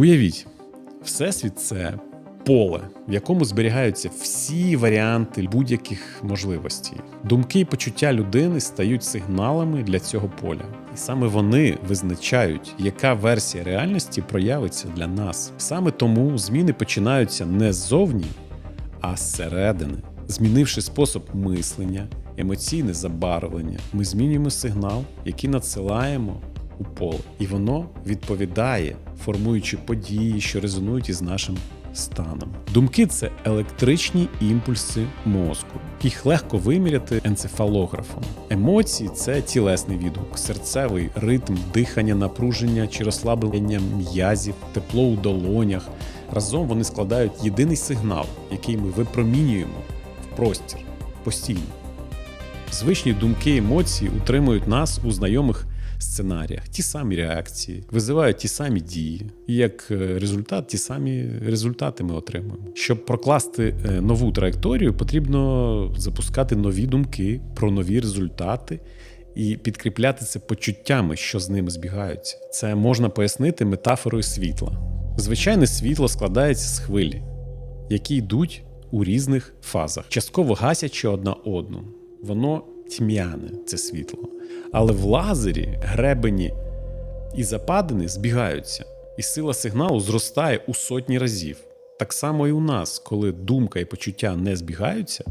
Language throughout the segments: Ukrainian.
Уявіть, всесвіт це поле, в якому зберігаються всі варіанти будь-яких можливостей. Думки і почуття людини стають сигналами для цього поля. І саме вони визначають, яка версія реальності проявиться для нас. Саме тому зміни починаються не ззовні, а зсередини. Змінивши спосіб мислення, емоційне забарвлення, ми змінюємо сигнал, який надсилаємо у поле, і воно відповідає, формуючи події, що резонують із нашим станом. Думки це електричні імпульси мозку. Їх легко виміряти енцефалографом. Емоції це тілесний відгук, серцевий ритм, дихання, напруження чи розслаблення м'язів, тепло у долонях. Разом вони складають єдиний сигнал, який ми випромінюємо в простір постійно. Звичні думки і емоції утримують нас у знайомих сценаріях, ті самі реакції, визивають ті самі дії, і як е, результат, ті самі результати ми отримуємо. Щоб прокласти е, нову траєкторію, потрібно запускати нові думки про нові результати. І підкріпляти це почуттями, що з ними збігаються. Це можна пояснити метафорою світла. Звичайне світло складається з хвилі, які йдуть у різних фазах, частково гасячи одна одну. Воно тьмяне, це світло. Але в лазері гребені і западини збігаються, і сила сигналу зростає у сотні разів. Так само і у нас, коли думка і почуття не збігаються,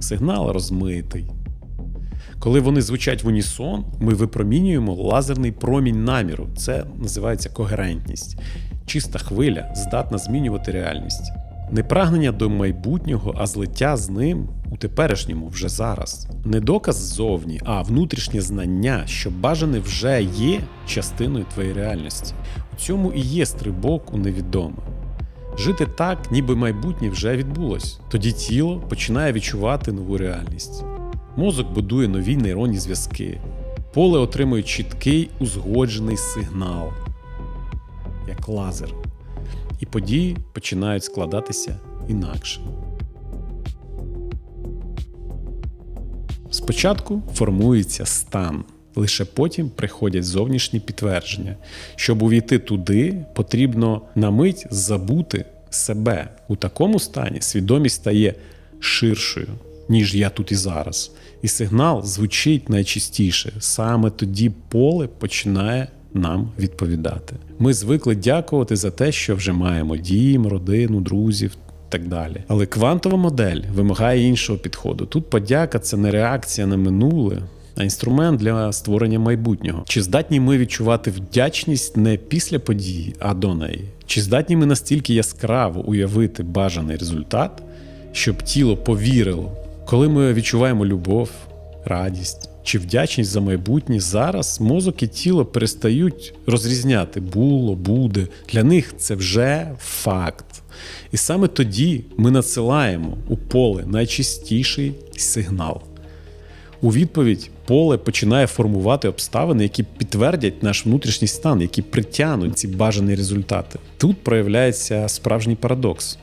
сигнал розмитий. Коли вони звучать в унісон, ми випромінюємо лазерний промінь наміру. Це називається когерентність. Чиста хвиля здатна змінювати реальність. Не прагнення до майбутнього, а злиття з ним у теперішньому вже зараз. Не доказ ззовні, а внутрішнє знання, що бажане вже є частиною твоєї реальності. У цьому і є стрибок у невідоме. Жити так, ніби майбутнє вже відбулось. Тоді тіло починає відчувати нову реальність. Мозок будує нові нейронні зв'язки. Поле отримує чіткий узгоджений сигнал, як лазер. І події починають складатися інакше. Спочатку формується стан, лише потім приходять зовнішні підтвердження. Щоб увійти туди, потрібно на мить забути себе. У такому стані свідомість стає ширшою, ніж я тут і зараз. І сигнал звучить найчистіше. Саме тоді поле починає нам відповідати. Ми звикли дякувати за те, що вже маємо дім, родину, друзів. Так далі. Але квантова модель вимагає іншого підходу. Тут подяка це не реакція на минуле, а інструмент для створення майбутнього. Чи здатні ми відчувати вдячність не після події, а до неї? Чи здатні ми настільки яскраво уявити бажаний результат, щоб тіло повірило, коли ми відчуваємо любов, радість чи вдячність за майбутнє, зараз мозок і тіло перестають розрізняти було, буде. Для них це вже факт. І саме тоді ми надсилаємо у поле найчистіший сигнал. У відповідь поле починає формувати обставини, які підтвердять наш внутрішній стан, які притягнуть ці бажані результати. Тут проявляється справжній парадокс.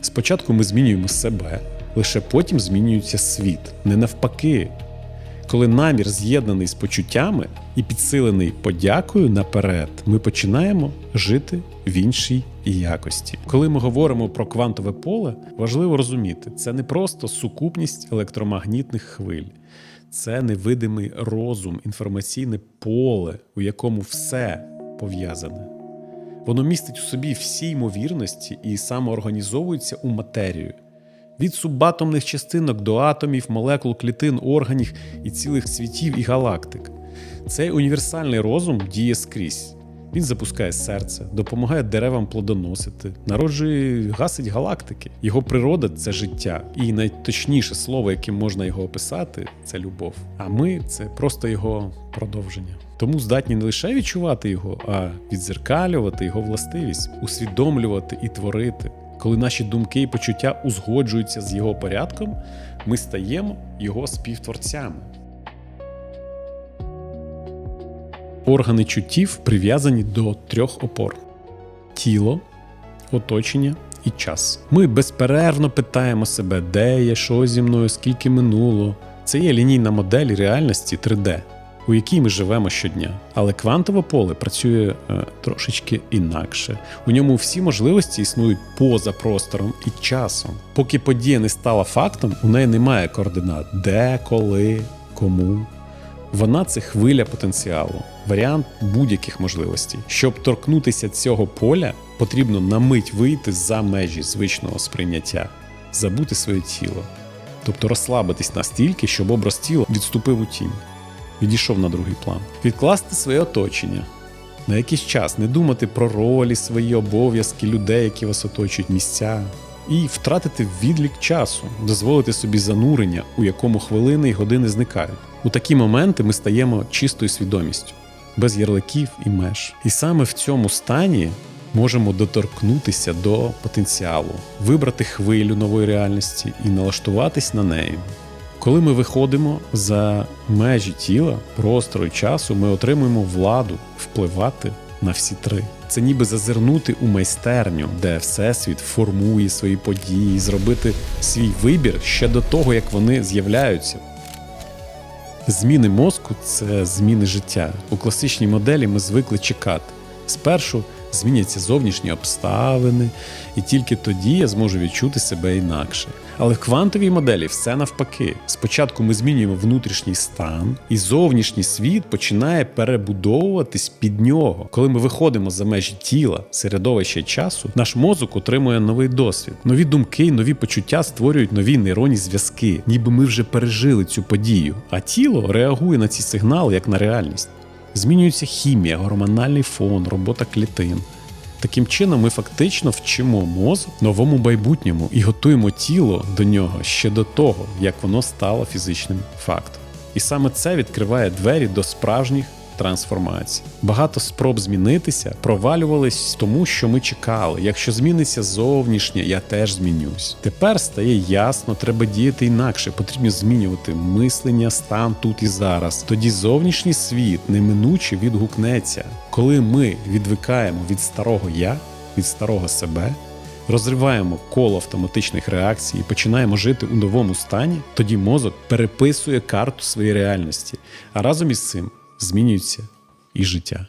Спочатку ми змінюємо себе, лише потім змінюється світ, не навпаки. Коли намір з'єднаний з почуттями і підсилений подякою наперед, ми починаємо жити в іншій якості. Коли ми говоримо про квантове поле, важливо розуміти, це не просто сукупність електромагнітних хвиль, це невидимий розум, інформаційне поле, у якому все пов'язане. Воно містить у собі всі ймовірності і самоорганізовується у матерію. Від субатомних частинок до атомів, молекул, клітин, органів і цілих світів і галактик. Цей універсальний розум діє скрізь. Він запускає серце, допомагає деревам плодоносити, народжує, гасить галактики. Його природа це життя. І найточніше слово, яким можна його описати, це любов. А ми це просто його продовження. Тому здатні не лише відчувати його, а відзеркалювати його властивість, усвідомлювати і творити. Коли наші думки і почуття узгоджуються з його порядком, ми стаємо його співтворцями. Органи чуттів прив'язані до трьох опор: тіло, оточення і час. Ми безперервно питаємо себе, де я, що зі мною, скільки минуло. Це є лінійна модель реальності 3D. У якій ми живемо щодня. Але квантове поле працює е, трошечки інакше. У ньому всі можливості існують поза простором і часом. Поки подія не стала фактом, у неї немає координат де, коли, кому. Вона це хвиля потенціалу, варіант будь-яких можливостей. Щоб торкнутися цього поля, потрібно на мить вийти за межі звичного сприйняття, забути своє тіло, тобто розслабитись настільки, щоб образ тіла відступив у тінь, відійшов на другий план, відкласти своє оточення. На якийсь час не думати про ролі, свої обов'язки, людей, які вас оточують, місця, і втратити відлік часу, дозволити собі занурення, у якому хвилини і години зникають. У такі моменти ми стаємо чистою свідомістю, без ярликів і меж. І саме в цьому стані можемо доторкнутися до потенціалу, вибрати хвилю нової реальності і налаштуватись на неї. Коли ми виходимо за межі тіла, простору і часу, ми отримуємо владу впливати на всі три. Це ніби зазирнути у майстерню, де всесвіт формує свої події, зробити свій вибір ще до того, як вони з'являються. Зміни мозку це зміни життя. У класичній моделі ми звикли чекати. Спершу зміняться зовнішні обставини, і тільки тоді я зможу відчути себе інакше. Але в квантовій моделі все навпаки. Спочатку ми змінюємо внутрішній стан, і зовнішній світ починає перебудовуватись під нього. Коли ми виходимо за межі тіла, середовища часу, наш мозок отримує новий досвід. Нові думки, нові почуття створюють нові нейронні зв'язки, ніби ми вже пережили цю подію. А тіло реагує на ці сигнали як на реальність. Змінюється хімія, гормональний фон, робота клітин. Таким чином, ми фактично вчимо мозок новому майбутньому і готуємо тіло до нього ще до того, як воно стало фізичним фактом. І саме це відкриває двері до справжніх трансформацій. Багато спроб змінитися провалювались тому, що ми чекали. Якщо зміниться зовнішнє, я теж змінюсь. Тепер стає ясно, треба діяти інакше. Потрібно змінювати мислення, стан тут і зараз. Тоді зовнішній світ неминуче відгукнеться. Коли ми відвикаємо від старого я, від старого себе. Розриваємо коло автоматичних реакцій і починаємо жити у новому стані, тоді мозок переписує карту своєї реальності, а разом із цим змінюється і життя.